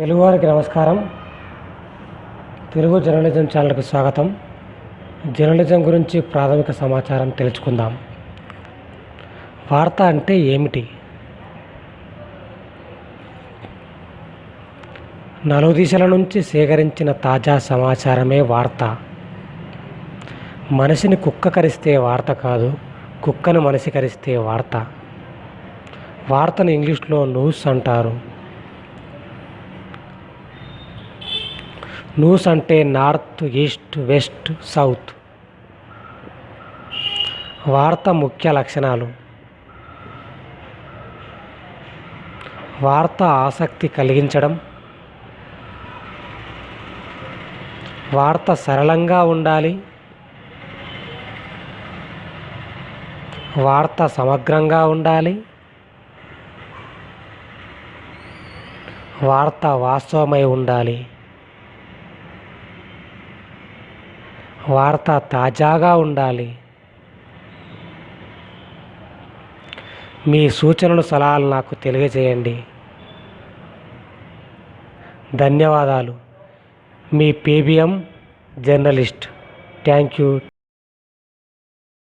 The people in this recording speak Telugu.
తెలుగువారికి నమస్కారం. తెలుగు జర్నలిజం ఛానల్కి స్వాగతం. జర్నలిజం గురించి ప్రాథమిక సమాచారం తెలుసుకుందాం. వార్త అంటే ఏమిటి? నలుదిశల నుంచి సేకరించిన తాజా సమాచారమే వార్త. మనిషిని కుక్క కరిస్తే వార్త కాదు కుక్కను మనిషి కరిస్తే వార్త. వార్తను ఇంగ్లీష్లో న్యూస్ అంటారు. న్యూస్ అంటే నార్త్ ఈస్ట్ వెస్ట్ సౌత్ వార్త ముఖ్య లక్షణాలు. వార్త ఆసక్తి కలిగించడం. వార్త సరళంగా ఉండాలి. వార్త సమగ్రంగా ఉండాలి. వార్త వాస్తవమై ఉండాలి. వార్త తాజాగా ఉండాలి. మీ సూచనలు సలహాలు నాకు తెలియజేయండి. ధన్యవాదాలు. మీ పీబీఎం జర్నలిస్ట్. Thank you.